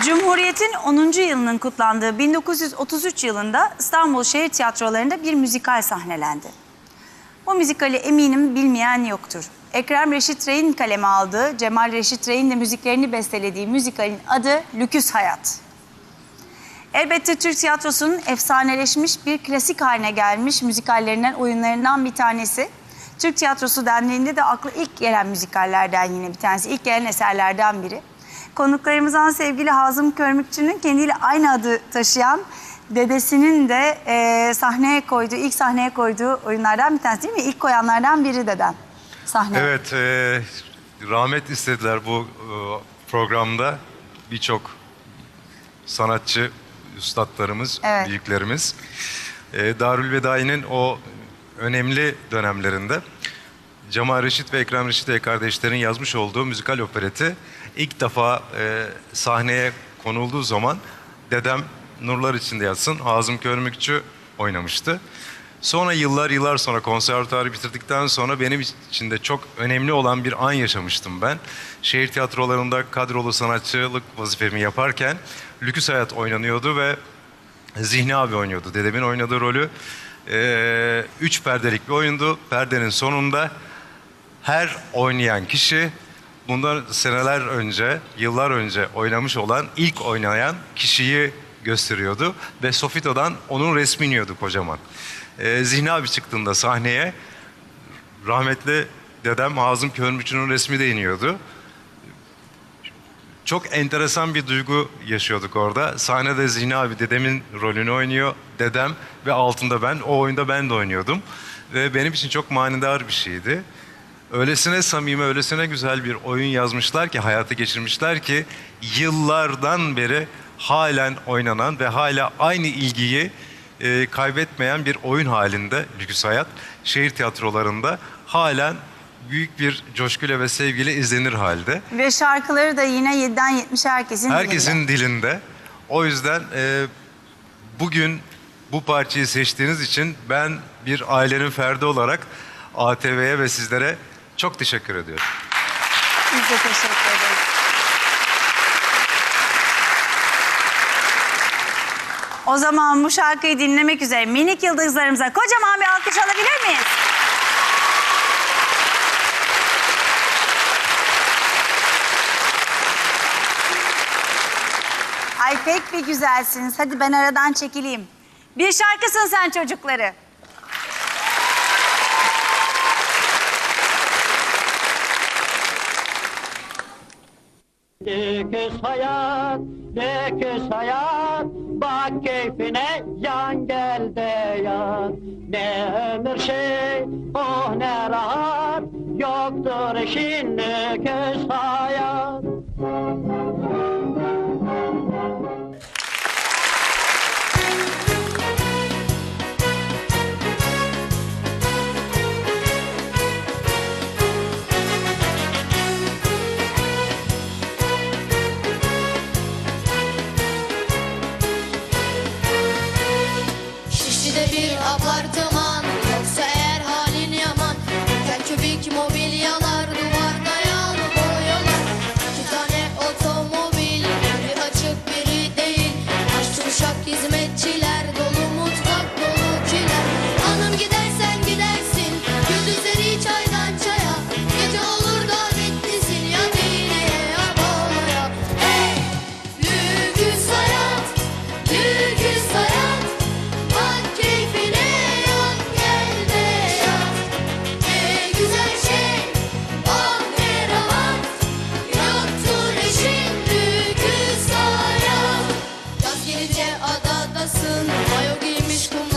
Cumhuriyet'in 10. yılının kutlandığı 1933 yılında İstanbul Şehir Tiyatroları'nda bir müzikal sahnelendi. Bu müzikali eminim bilmeyen yoktur. Ekrem Reşit Rey'in kaleme aldığı, Cemal Reşit Rey'in de müziklerini bestelediği müzikalin adı Lüküs Hayat. Elbette Türk tiyatrosunun efsaneleşmiş bir klasik haline gelmiş müzikallerinden, oyunlarından bir tanesi. Türk tiyatrosu dendiğinde de aklı ilk gelen müzikallerden yine bir tanesi, ilk gelen eserlerden biri. Konuklarımızdan sevgili Hazım Körmükçü'nün kendiyle aynı adı taşıyan dedesinin de e, sahneye koyduğu, ilk sahneye koyduğu oyunlardan bir tanesi değil mi? İlk koyanlardan biri deden sahneye. Evet, e, rahmet istediler bu e, programda birçok sanatçı, üstadlarımız, Evet. büyüklerimiz. E, Darül Vedai'nin o önemli dönemlerinde Cemal Reşit ve Ekrem Reşit Bey kardeşlerin yazmış olduğu müzikal opereti ilk defa e, sahneye konulduğu zaman dedem Nurlar içinde yatsın Hazım Körmükçü oynamıştı. Sonra yıllar yıllar sonra konservatuarı bitirdikten sonra benim için de çok önemli olan bir an yaşamıştım ben. Şehir tiyatrolarında kadrolu sanatçılık vazifemi yaparken Lüküs Hayat oynanıyordu ve Zihni abi oynuyordu. Dedemin oynadığı rolü eee, üç perdelik bir oyundu. Perdenin sonunda her oynayan kişi bundan seneler önce, yıllar önce oynamış olan ilk oynayan kişiyi gösteriyordu. Ve Sofito'dan onun resmini iniyordu kocaman. Eee Zihni abi çıktığında sahneye rahmetli dedem Hazım Körmükçü'nün resmi de iniyordu. Çok enteresan bir duygu yaşıyorduk orada. Sahnede Zihni abi dedemin rolünü oynuyor. Dedem ve altında ben. O oyunda ben de oynuyordum. Ve benim için çok manidar bir şeydi. Öylesine samimi, öylesine güzel bir oyun yazmışlar ki, hayata geçirmişler ki yıllardan beri halen oynanan ve hala aynı ilgiyi e, kaybetmeyen bir oyun halinde Lüküs Hayat şehir tiyatrolarında halen büyük bir coşkuyla ve sevgiyle izlenir halde. Ve şarkıları da yine 7'den 70'e herkesin dilinde. Herkesin dilinde. O yüzden e, bugün bu parçayı seçtiğiniz için ben bir ailenin ferdi olarak ATV'ye ve sizlere çok teşekkür ediyorum. Biz de teşekkür ederiz. O zaman bu şarkıyı dinlemek üzere minik yıldızlarımıza kocaman bir alkış alabilir miyiz? Ay pek bir güzelsiniz. Hadi ben aradan çekileyim. Bir şarkısın sen çocukları. Lüküs hayat, lüküs hayat Bak keyfine yan gel de yan Ne ömür şey, oh ne rahat Yoktur işin lüküs hayat apartman Yoksa eğer halin yaman Gel köpek mobil gece adadasın. Mayo giymiş kum